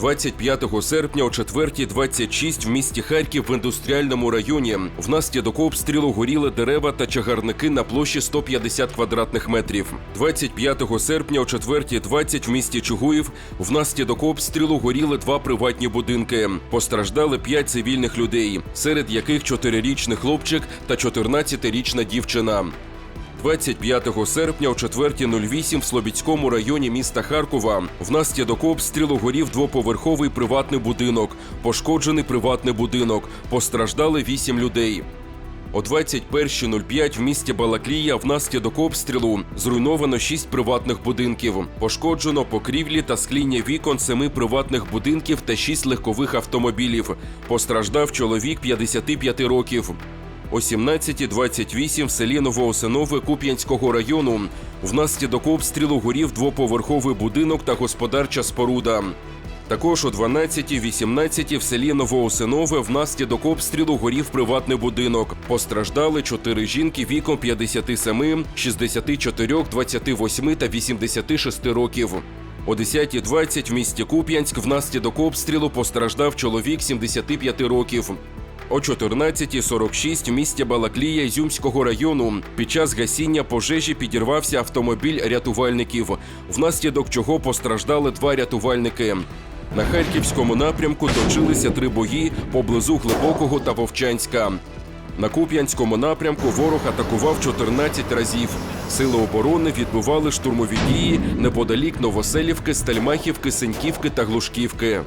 25 серпня о 4.26 в місті Харків в індустріальному районі внаслідок обстрілу горіли дерева та чагарники на площі 150 квадратних метрів. 25 серпня о 4.20 в місті Чугуїв внаслідок обстрілу горіли два приватні будинки. Постраждали п'ять цивільних людей, серед яких 4-річний хлопчик та 14-річна дівчина. 25 серпня о 4.08 в Слобідському районі міста Харкова внаслідок обстрілу горів двоповерховий приватний будинок, пошкоджений приватний будинок, постраждали 8 людей. О 21.05 в місті Балаклія внаслідок обстрілу зруйновано 6 приватних будинків. Пошкоджено покрівлі та скління вікон семи приватних будинків та 6 легкових автомобілів. Постраждав чоловік 55 років. О 17.28 в селі Новоосинове Куп'янського району внаслідок обстрілу горів двоповерховий будинок та господарча споруда. Також о 12.18 в селі Новоосинове внаслідок обстрілу горів приватний будинок. Постраждали чотири жінки віком 57, 64, 28 та 86 років. О 10.20 в місті Куп'янськ внаслідок обстрілу постраждав чоловік 75 років. О 14.46 в місті Балаклія Ізюмського району під час гасіння пожежі підірвався автомобіль рятувальників, внаслідок чого постраждали два рятувальники. На харківському напрямку точилися три бої поблизу Глибокого та Вовчанська. На Куп'янському напрямку ворог атакував 14 разів. Сили оборони відбивали штурмові дії неподалік Новоселівки, Стельмахівки, Сеньківки та Глушківки.